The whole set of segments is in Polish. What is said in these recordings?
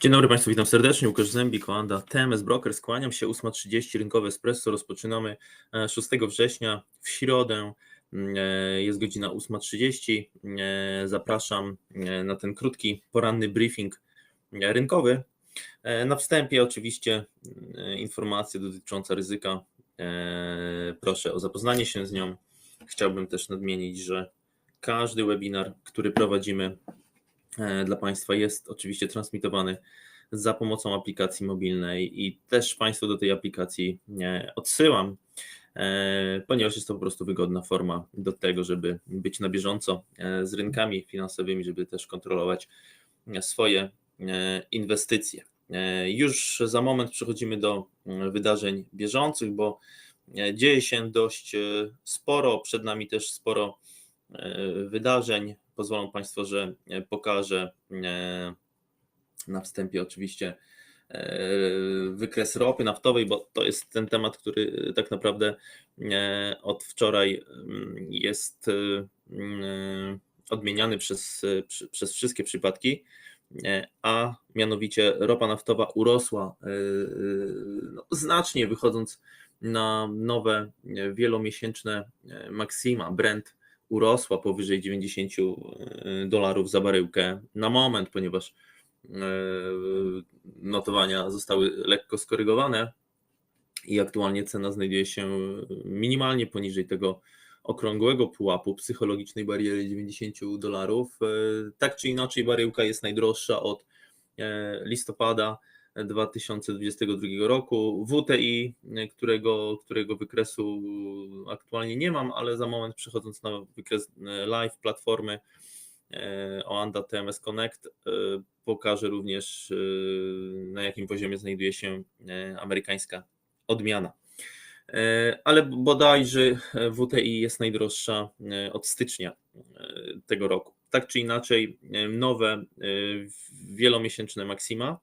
Dzień dobry Państwu, witam serdecznie. Łukasz Zębi, komanda TMS Broker. Skłaniam się 8.30, rynkowe espresso. Rozpoczynamy e, 6 września w środę. Mm, e, Jest godzina 8.30. E, Zapraszam e, na ten krótki poranny briefing e, rynkowy. E, Na wstępie oczywiście e, informacja dotycząca ryzyka. E, Proszę o zapoznanie się z nią. Chciałbym też nadmienić, że każdy webinar, który prowadzimy e, dla Państwa jest oczywiście transmitowany za pomocą aplikacji mobilnej i też Państwu do tej aplikacji e, odsyłam, e, ponieważ jest to po prostu wygodna forma do tego, żeby być na bieżąco e, z rynkami finansowymi, żeby też kontrolować e, swoje e, inwestycje. E, Już za moment przechodzimy do wydarzeń bieżących, bo e, dzieje się dość e, sporo, przed nami też sporo e, wydarzeń. Pozwolą Państwo, że e, pokażę e, na wstępie oczywiście e, wykres ropy naftowej, bo to jest ten temat, który tak naprawdę od wczoraj mm, jest mm, odmieniany przez, przez wszystkie przypadki, a mianowicie ropa naftowa urosła no, znacznie, wychodząc na nowe wielomiesięczne maksima. Brent urosła powyżej 90 dolarów za baryłkę na moment, ponieważ e, notowania zostały lekko skorygowane i aktualnie cena znajduje się minimalnie poniżej tego okrągłego pułapu psychologicznej bariery 90 dolarów. E, Tak czy inaczej, baryłka jest najdroższa od e, listopada 2022 roku. WTI, e, którego, którego wykresu aktualnie nie mam, ale za moment przechodząc na wykres e, live platformy e, Oanda TMS Connect, pokażę również na jakim poziomie znajduje się amerykańska odmiana. Ale bodajże WTI jest najdroższa od stycznia tego roku. Tak czy inaczej, nowe wielomiesięczne maksima,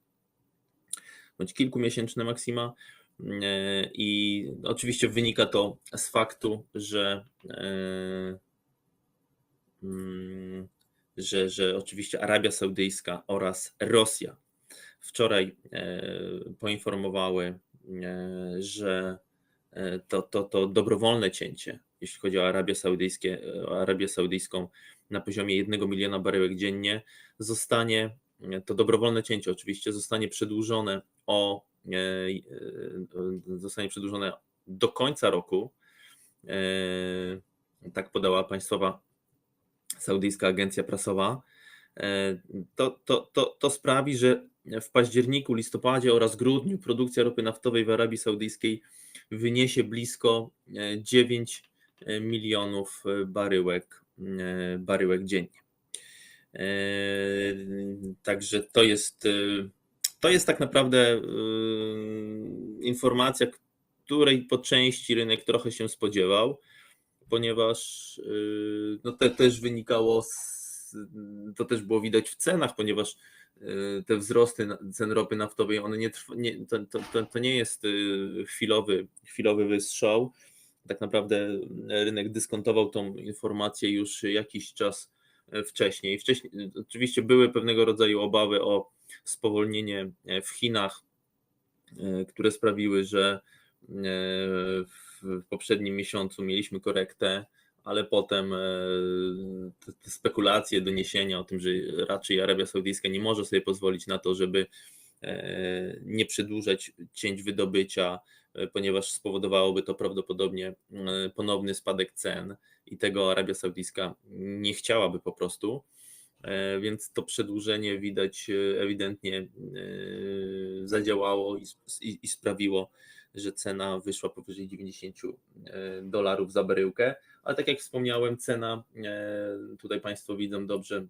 bądź kilkumiesięczne maksima. e, I oczywiście wynika to z faktu, że, e, mm, że, że oczywiście Arabia Saudyjska oraz Rosja wczoraj e, poinformowały, że to, to, to dobrowolne cięcie, jeśli chodzi o Arabię, Saudyjskie, Arabię Saudyjską na poziomie 1 miliona baryłek dziennie, zostanie, to dobrowolne cięcie oczywiście, zostanie przedłużone o e, e, zostanie przedłużone do końca roku. E, Tak podała państwowa saudyjska agencja prasowa. To, to, to, to sprawi, że w październiku, listopadzie oraz grudniu produkcja ropy naftowej w Arabii Saudyjskiej wyniesie blisko e, 9 milionów baryłek, baryłek dziennie. Także to jest, to jest tak naprawdę e, informacja, której po części rynek trochę się spodziewał, ponieważ e, no to też wynikało, z, to też było widać w cenach, ponieważ e, te wzrosty cen ropy naftowej, one nie, to, to, to, nie jest chwilowy, chwilowy wystrzał. Tak naprawdę rynek dyskontował tą informację już jakiś czas wcześniej. Wcześniej oczywiście były pewnego rodzaju obawy o spowolnienie e, w Chinach, e, które sprawiły, że e, w poprzednim miesiącu mieliśmy korektę, ale potem te, spekulacje, doniesienia o tym, że raczej Arabia Saudyjska nie może sobie pozwolić na to, żeby nie przedłużać cięć wydobycia, ponieważ spowodowałoby to prawdopodobnie ponowny spadek cen i tego Arabia Saudyjska nie chciałaby po prostu. E, Więc to przedłużenie widać e, ewidentnie e, zadziałało i, i, i sprawiło, że cena wyszła powyżej 90 e, dolarów za baryłkę. Ale tak jak wspomniałem, cena tutaj Państwo widzą dobrze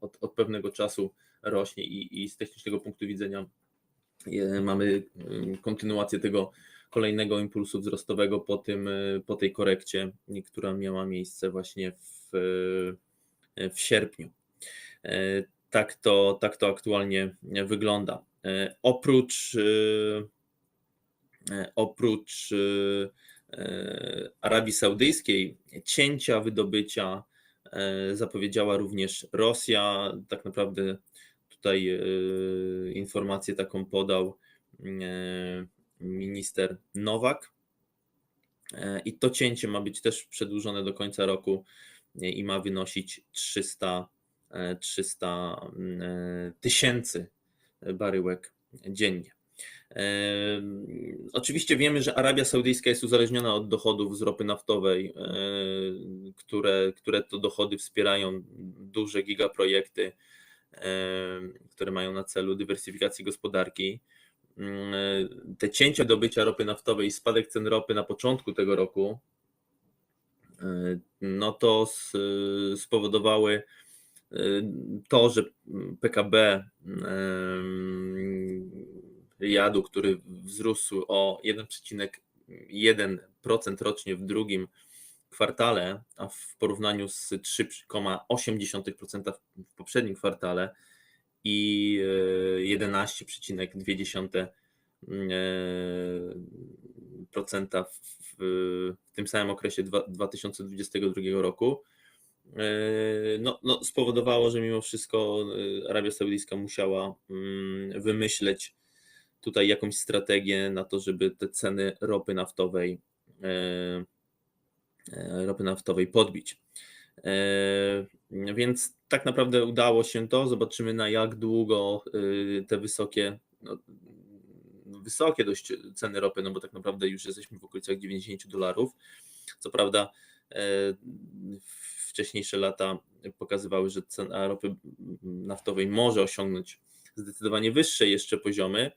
od, od pewnego czasu rośnie i, i z technicznego punktu widzenia mamy e, kontynuację tego kolejnego impulsu wzrostowego po, tym, po tej korekcie, która miała miejsce właśnie w, w sierpniu. E, Tak to, tak to aktualnie wygląda. E, Oprócz, e, oprócz e, Arabii Saudyjskiej cięcia wydobycia zapowiedziała również Rosja. Tak naprawdę tutaj informację taką podał minister Nowak. I to cięcie ma być też przedłużone do końca roku i ma wynosić 300, 300 tysięcy baryłek dziennie. Oczywiście wiemy, że Arabia Saudyjska jest uzależniona od dochodów z ropy naftowej, które, które to dochody wspierają duże gigaprojekty, które mają na celu dywersyfikację gospodarki. Te cięcia dobycia ropy naftowej i spadek cen ropy na początku tego roku, no to spowodowały to, że PKB Riadu, który wzrósł o 1,1% rocznie w drugim kwartale, a w porównaniu z 3,8% w poprzednim kwartale i 11,2% e, w tym samym okresie 2022 roku, e, no, no, spowodowało, że mimo wszystko e, Arabia Saudyjska musiała mm, wymyśleć tutaj jakąś strategię na to, żeby te ceny ropy naftowej, e, e, ropy naftowej podbić. E, więc tak naprawdę udało się to. Zobaczymy na jak długo te wysokie, no, wysokie dość ceny ropy, no bo tak naprawdę już jesteśmy w okolicach 90 dolarów. Co prawda wcześniejsze lata pokazywały, że cena ropy naftowej może osiągnąć zdecydowanie wyższe jeszcze poziomy,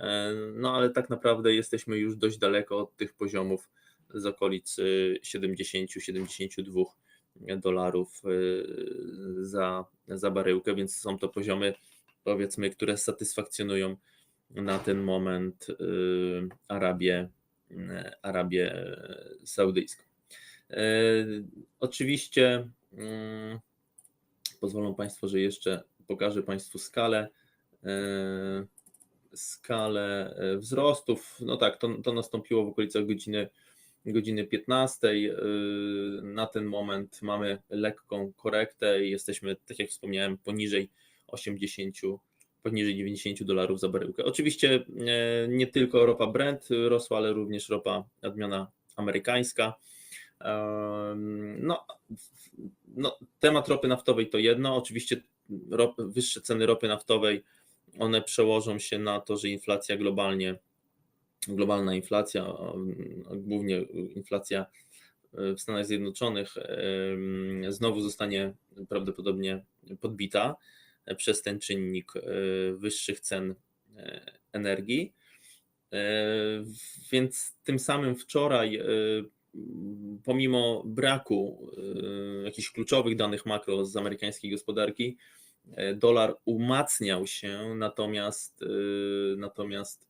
E, no ale tak naprawdę jesteśmy już dość daleko od tych poziomów z okolic 70-72 dolarów e, za, za baryłkę, więc są to poziomy, powiedzmy, które satysfakcjonują na ten moment e, Arabię, Arabię Saudyjską. Oczywiście mm, pozwolą Państwo, że jeszcze pokażę Państwu skalę skalę e, wzrostów. No tak, to, to nastąpiło w okolicach godziny, godziny 15. E, na ten moment mamy lekką korektę i jesteśmy, tak jak wspomniałem, poniżej 80, poniżej 90 dolarów za baryłkę. Oczywiście e, nie tylko ropa Brent rosła, ale również ropa odmiana amerykańska. No, no, temat ropy naftowej to jedno. Oczywiście rop, wyższe ceny ropy naftowej one przełożą się na to, że inflacja globalnie, globalna inflacja, głównie inflacja w Stanach Zjednoczonych, znowu zostanie prawdopodobnie podbita przez ten czynnik e, wyższych cen e, energii. E, więc tym samym wczoraj, pomimo braku jakichś kluczowych danych makro z amerykańskiej gospodarki, E, dolar umacniał się, natomiast, e, natomiast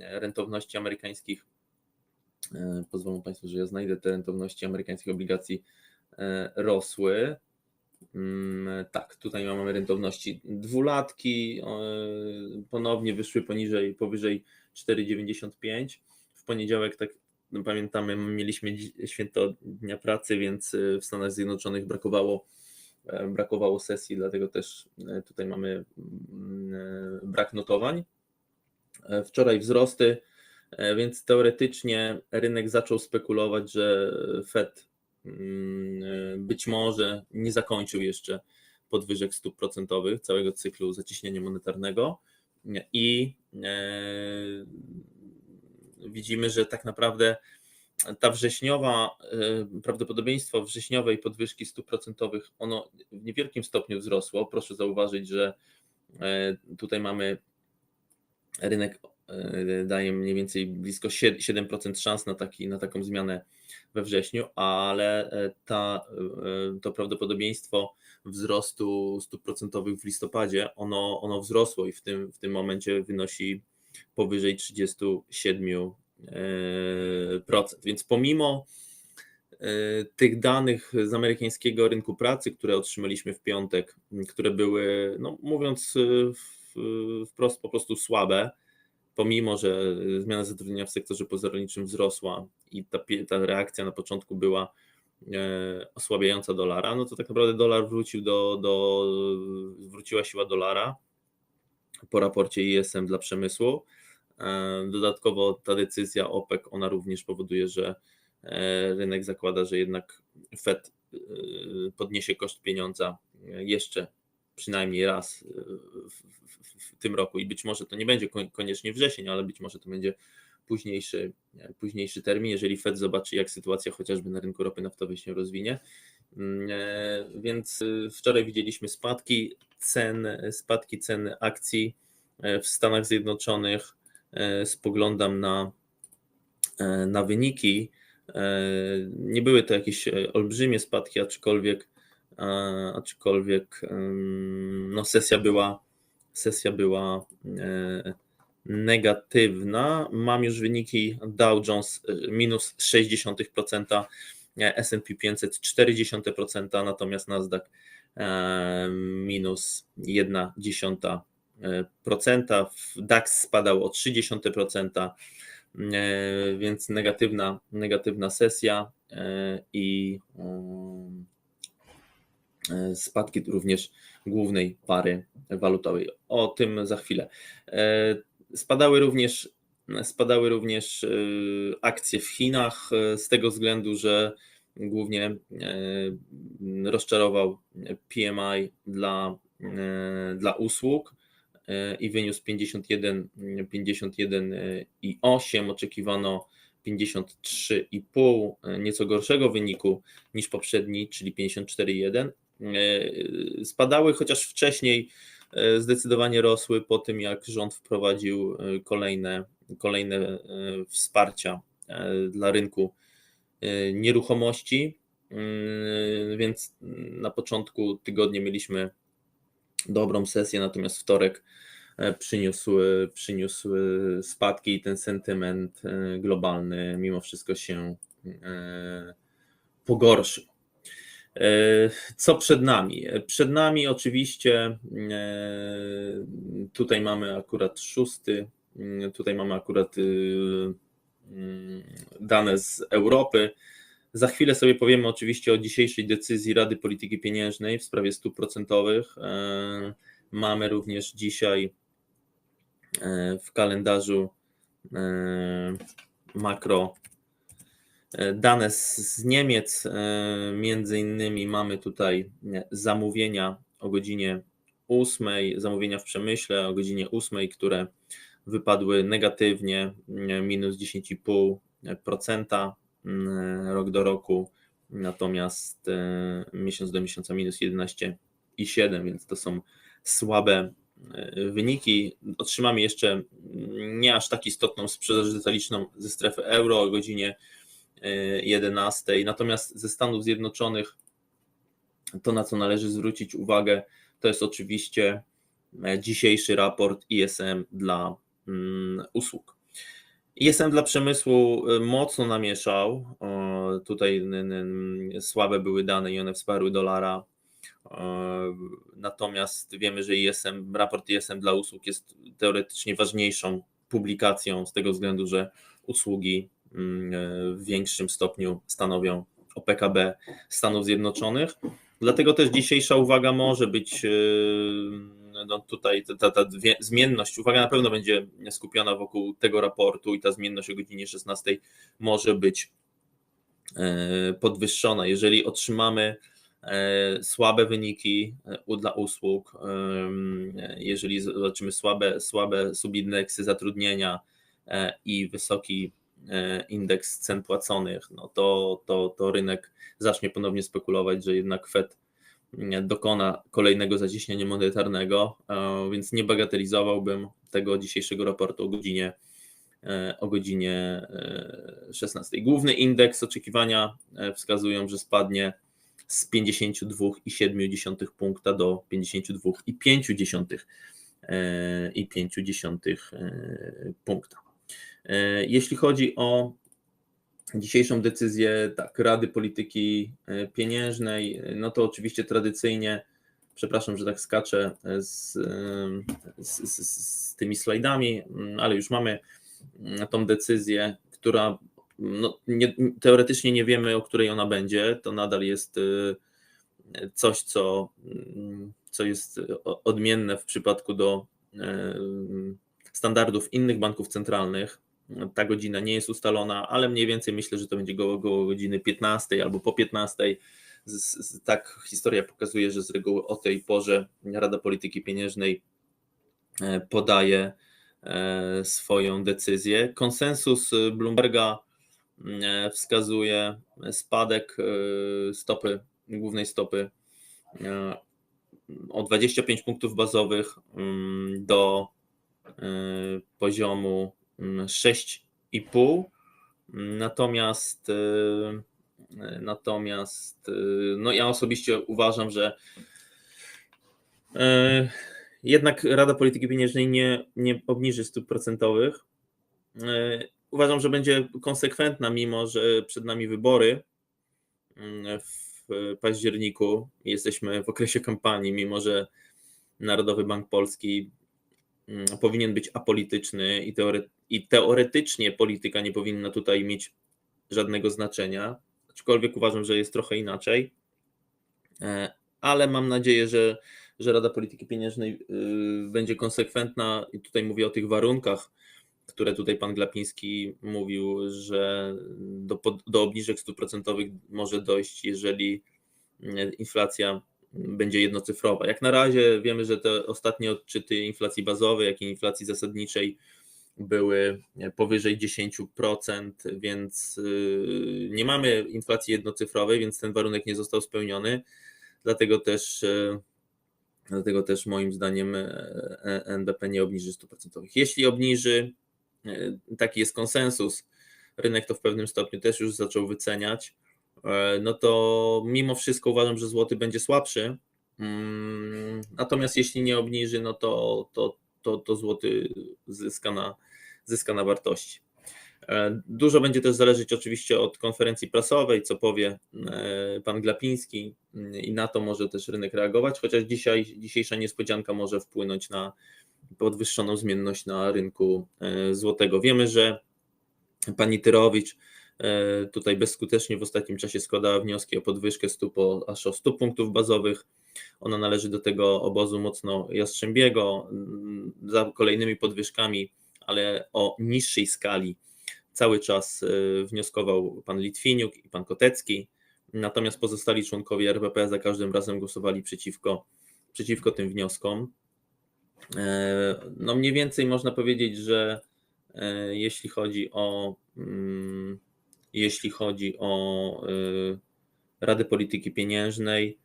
rentowności amerykańskich, pozwolą Państwo, że ja znajdę te rentowności amerykańskich obligacji rosły. Mm, tak, tutaj mamy rentowności dwulatki, ponownie wyszły poniżej, powyżej 4,95. W poniedziałek, tak pamiętamy, mieliśmy święto Dnia Pracy, więc w Stanach Zjednoczonych brakowało E, brakowało sesji, dlatego też e, tutaj mamy mm, e, brak notowań. Wczoraj wzrosty, więc teoretycznie rynek zaczął spekulować, że Fed mm, być może nie zakończył jeszcze podwyżek stóp procentowych całego cyklu zacieśnienia monetarnego i widzimy, że tak naprawdę ta wrześniowa, y, prawdopodobieństwo wrześniowej podwyżki stóp procentowych, ono w niewielkim stopniu wzrosło. Proszę zauważyć, że e, tutaj mamy rynek e, daje mniej więcej blisko 7% szans na, taki, na taką zmianę we wrześniu, ale e, ta, to prawdopodobieństwo wzrostu stóp procentowych w listopadzie, ono, ono wzrosło i w tym, w tym momencie wynosi powyżej 37 więc pomimo e, tych danych z amerykańskiego rynku pracy, które otrzymaliśmy w piątek, które były, no mówiąc e, wprost, po prostu słabe, pomimo że zmiana zatrudnienia w sektorze pozarolniczym wzrosła i ta, ta reakcja na początku była e, osłabiająca dolara, no to tak naprawdę dolar wrócił do, do wróciła siła dolara po raporcie ISM dla przemysłu. Dodatkowo ta decyzja OPEC, ona również powoduje, że rynek zakłada, że jednak Fed podniesie koszt pieniądza jeszcze przynajmniej raz w, w, w, tym roku i być może to nie będzie koniecznie wrzesień, ale być może to będzie późniejszy, późniejszy termin, jeżeli Fed zobaczy, jak sytuacja chociażby na rynku ropy naftowej się rozwinie. Mm, e, więc y, wczoraj widzieliśmy spadki cen, spadki cen akcji e, w Stanach Zjednoczonych. E, spoglądam na, na wyniki. Nie były to jakieś olbrzymie spadki, aczkolwiek, aczkolwiek no, sesja była, sesja była negatywna. Mam już wyniki Dow Jones minus 0,6%, S&P 500 0,4%, natomiast Nasdaq e, minus 1,1%. DAX spadał o 0,3%, e, więc negatywna, negatywna sesja e, i spadki również głównej pary walutowej. O tym za chwilę. Spadały również, spadały również y, akcje w Chinach y, z tego względu, że głównie y, rozczarował PMI dla, dla usług i wyniósł 51, 51,8. Oczekiwano 53,5, nieco gorszego wyniku niż poprzedni, czyli 54,1. Spadały, chociaż wcześniej E, zdecydowanie rosły po tym, jak rząd wprowadził e, kolejne, kolejne e, wsparcia dla rynku nieruchomości. Więc na początku tygodnia mieliśmy dobrą sesję, natomiast wtorek przyniósł, przyniósł spadki i ten sentyment globalny mimo wszystko się pogorszył. E, co przed nami? Przed nami oczywiście e, tutaj mamy akurat szósty, mm, tutaj mamy akurat mm, dane z Europy. Za chwilę sobie powiemy oczywiście o dzisiejszej decyzji Rady Polityki Pieniężnej w sprawie stóp procentowych. E, mamy również dzisiaj w kalendarzu makro E, dane z Niemiec, e, między innymi mamy tutaj e, zamówienia o godzinie 8, zamówienia w przemyśle o godzinie 8, które wypadły negatywnie, minus 10,5% rok do roku, natomiast miesiąc do miesiąca minus 11,7%, więc to są słabe wyniki. Otrzymamy jeszcze nie aż tak istotną sprzedaż detaliczną ze strefy euro o godzinie 11. Natomiast ze Stanów Zjednoczonych to, na co należy zwrócić uwagę, to jest oczywiście e, dzisiejszy raport ISM dla mm, usług. ISM dla przemysłu e, mocno namieszał. Tutaj słabe były dane i one wsparły dolara. Natomiast wiemy, że ISM, raport ISM dla usług jest teoretycznie ważniejszą publikacją z tego względu, że usługi w większym stopniu stanowią o PKB Stanów Zjednoczonych. Dlatego też dzisiejsza uwaga może być e, no tutaj ta, ta zmienność, uwaga na pewno będzie skupiona wokół tego raportu i ta zmienność o godzinie 16 może być e, podwyższona. Jeżeli otrzymamy e, słabe wyniki dla usług, jeżeli zobaczymy słabe, słabe subindeksy zatrudnienia i wysoki E, indeks cen płaconych, no to, to, to rynek zacznie ponownie spekulować, że jednak Fed dokona kolejnego zacieśnienia monetarnego, e, więc nie bagatelizowałbym tego dzisiejszego raportu o godzinie e, o godzinie 16. Główny indeks oczekiwania wskazują, że spadnie z 52,7 punkta do 52,5 i 5 punkta. E, jeśli chodzi o dzisiejszą decyzję tak, Rady Polityki e, Pieniężnej, e, no to oczywiście tradycyjnie, przepraszam, że tak skaczę z, z, z, z tymi slajdami, mm, ale już mamy mm, tą decyzję, która no, nie, teoretycznie nie wiemy, o której ona będzie. To nadal jest coś, co, mm, co jest odmienne w przypadku do standardów innych banków centralnych. Ta godzina nie jest ustalona, ale mniej więcej myślę, że to będzie koło godziny 15 albo po 15. Tak historia pokazuje, że z reguły o tej porze Rada Polityki Pieniężnej e, podaje e, swoją decyzję. Konsensus Bloomberga e, wskazuje spadek stopy, głównej stopy o 25 punktów bazowych mm, do poziomu 6,5. Mm, natomiast Natomiast y, no ja osobiście uważam, że y, jednak Rada Polityki Pieniężnej nie, nie obniży stóp procentowych. Uważam, że będzie konsekwentna, mimo że przed nami wybory w październiku. Jesteśmy w okresie kampanii, mimo że Narodowy Bank Polski powinien być apolityczny i, teore i teoretycznie polityka nie powinna tutaj mieć żadnego znaczenia aczkolwiek uważam, że jest trochę inaczej. E, ale mam nadzieję, że, że Rada Polityki Pieniężnej y, będzie konsekwentna i tutaj mówię o tych warunkach, które tutaj pan Glapiński mówił, że do, do obniżek stóp procentowych może dojść, jeżeli e, inflacja będzie jednocyfrowa. Jak na razie wiemy, że te ostatnie odczyty inflacji bazowej, jak i inflacji zasadniczej były powyżej 10%, więc y, nie mamy inflacji jednocyfrowej, więc ten warunek nie został spełniony. Dlatego też, y, dlatego też moim zdaniem y, NBP nie obniży 100%. Jeśli obniży, taki jest konsensus, rynek to w pewnym stopniu też już zaczął wyceniać, no to mimo wszystko uważam, że złoty będzie słabszy. Mm, natomiast jeśli nie obniży, no to, to, to, to złoty zyska na, zyska na wartości. E, dużo będzie też zależeć oczywiście od konferencji prasowej, co powie e, pan Glapiński i na to może też rynek reagować, chociaż dzisiaj, dzisiejsza niespodzianka może wpłynąć na podwyższoną zmienność na rynku e, złotego. Wiemy, że pani Tyrowicz tutaj bezskutecznie w ostatnim czasie składała wnioski o podwyżkę stóp o, aż o 100 punktów bazowych. Ona należy do tego obozu mocno jastrzębiego. Za kolejnymi podwyżkami ale o niższej skali cały czas e, wnioskował pan Litwiniuk i pan Kotecki, natomiast pozostali członkowie RPP za każdym razem głosowali przeciwko, przeciwko tym wnioskom. E, no mniej więcej można powiedzieć, że e, jeśli chodzi o mm, jeśli chodzi o Radę Polityki Pieniężnej,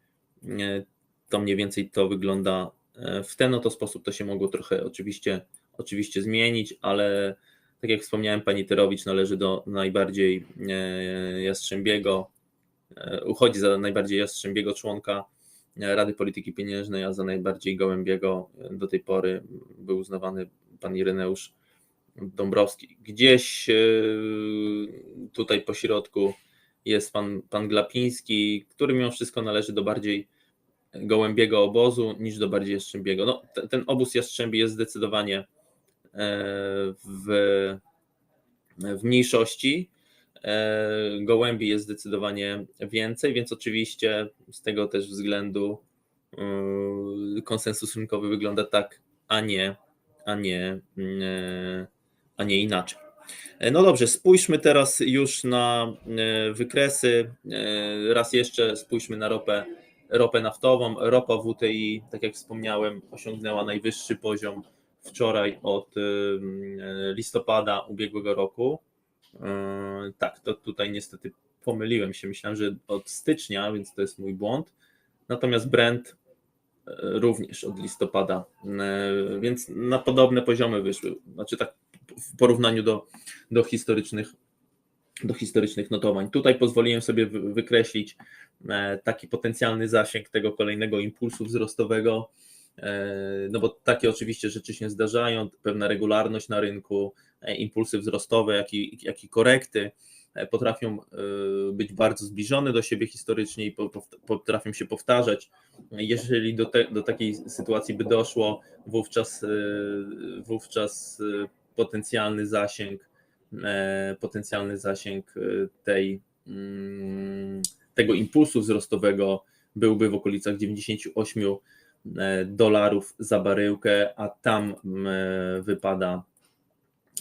to mniej więcej to wygląda w ten oto sposób. To się mogło trochę oczywiście oczywiście zmienić, ale tak jak wspomniałem, pani Terowicz należy do najbardziej jastrzębiego, uchodzi za najbardziej jastrzębiego członka Rady Polityki Pieniężnej, a za najbardziej gołębiego do tej pory był uznawany pan Ireneusz Dąbrowski. Gdzieś e, tutaj po środku jest pan, pan Glapiński, który mimo wszystko należy do bardziej gołębiego obozu niż do bardziej jastrzębiego. No, ten, ten obóz jastrzębi jest zdecydowanie w, w mniejszości. E, gołębi jest zdecydowanie więcej, więc oczywiście z tego też względu e, konsensus rynkowy wygląda tak, a nie, a nie, e, a nie inaczej. No dobrze, spójrzmy teraz już na wykresy. Raz jeszcze spójrzmy na ropę, ropę naftową. Ropa WTI, tak jak wspomniałem, osiągnęła najwyższy poziom wczoraj od listopada ubiegłego roku. Tak, to tutaj niestety pomyliłem się. Myślałem, że od stycznia, więc to jest mój błąd. Natomiast Brent e, również od listopada, e, więc na podobne poziomy wyszły. Znaczy tak w porównaniu do, do historycznych do historycznych notowań. Tutaj pozwoliłem sobie wykreślić e, taki potencjalny zasięg tego kolejnego impulsu wzrostowego E, no bo takie oczywiście rzeczy się zdarzają, pewna regularność na rynku, e, impulsy wzrostowe, jak i, jak i korekty potrafią być bardzo zbliżone do siebie historycznie i potrafią się powtarzać. Jeżeli do, te, do takiej sytuacji by doszło, wówczas, wówczas potencjalny zasięg, potencjalny zasięg tej, mm, tego impulsu wzrostowego byłby w okolicach 98 e, dolarów za baryłkę, a tam e, wypada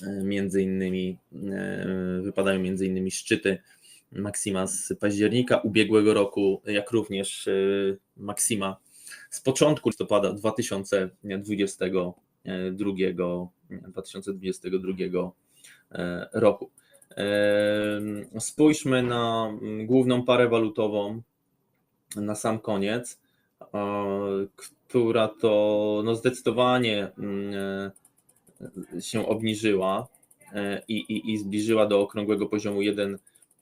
e, między innymi e, wypadają między innymi szczyty Maksima z października ubiegłego roku, jak również e, Maksima z początku listopada 2022, 2022 e, roku. E, Spójrzmy na mm, główną parę walutową na sam koniec, e, która to no zdecydowanie mm, się obniżyła i, i, i zbliżyła do okrągłego poziomu 1.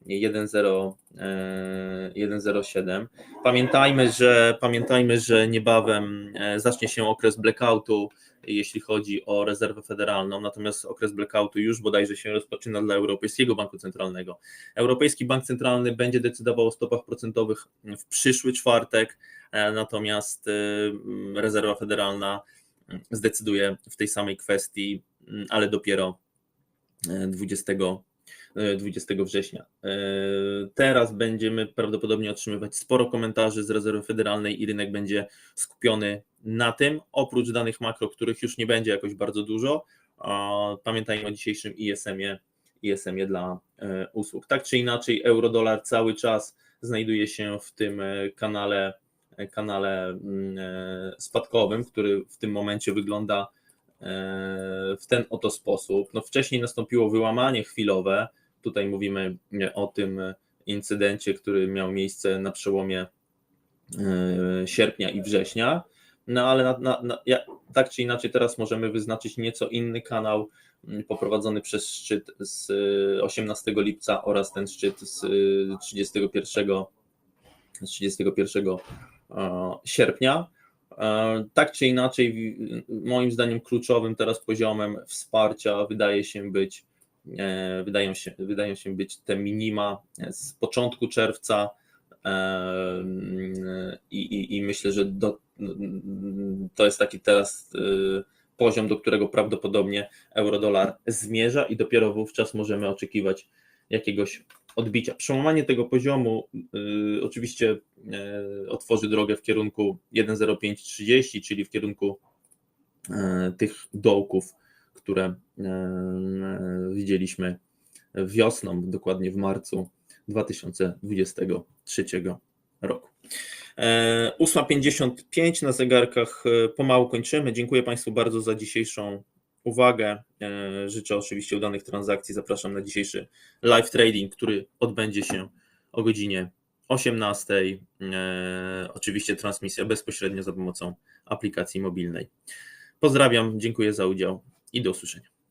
1,0, e, 1,07. Pamiętajmy, że pamiętajmy, że niebawem zacznie się okres blackoutu, jeśli chodzi o rezerwę federalną, natomiast okres blackoutu już bodajże się rozpoczyna dla Europejskiego Banku Centralnego. Europejski Bank Centralny będzie decydował o stopach procentowych w przyszły czwartek, e, natomiast e, rezerwa federalna zdecyduje w tej samej kwestii, ale dopiero e, 20 20 września. E, Teraz będziemy prawdopodobnie otrzymywać sporo komentarzy z rezerwy federalnej i rynek będzie skupiony na tym, oprócz danych makro, których już nie będzie jakoś bardzo dużo. Pamiętajmy o dzisiejszym ISM-ie, ISM-ie dla e, usług. Tak czy inaczej, euro-dolar cały czas znajduje się w tym e, kanale, kanale mm, e, spadkowym, który w tym momencie wygląda w ten oto sposób. No wcześniej nastąpiło wyłamanie chwilowe, Tutaj mówimy o tym incydencie, który miał miejsce na przełomie e, sierpnia i września. No ale na, na, na, tak czy inaczej, teraz możemy wyznaczyć nieco inny kanał poprowadzony przez szczyt z 18 lipca oraz ten szczyt z 31, z 31 sierpnia. E, Tak czy inaczej, moim zdaniem kluczowym teraz poziomem wsparcia wydaje się być E, wydają się, wydają się być te minima z początku czerwca e, i, i, i myślę, że do, to jest taki teraz e, poziom, do którego prawdopodobnie euro-dolar zmierza i dopiero wówczas możemy oczekiwać jakiegoś odbicia. Przełamanie tego poziomu y, oczywiście y, otworzy drogę w kierunku 1,0530, czyli w kierunku y, tych dołków które e, widzieliśmy wiosną, dokładnie w marcu 2023 roku. 8.55 na zegarkach, e, pomału kończymy. Dziękuję Państwu bardzo za dzisiejszą uwagę. E, życzę oczywiście udanych transakcji. Zapraszam na dzisiejszy live trading, który odbędzie się o godzinie 18. Oczywiście transmisja bezpośrednio za pomocą aplikacji mobilnej. Pozdrawiam, dziękuję za udział i do usłyszenia.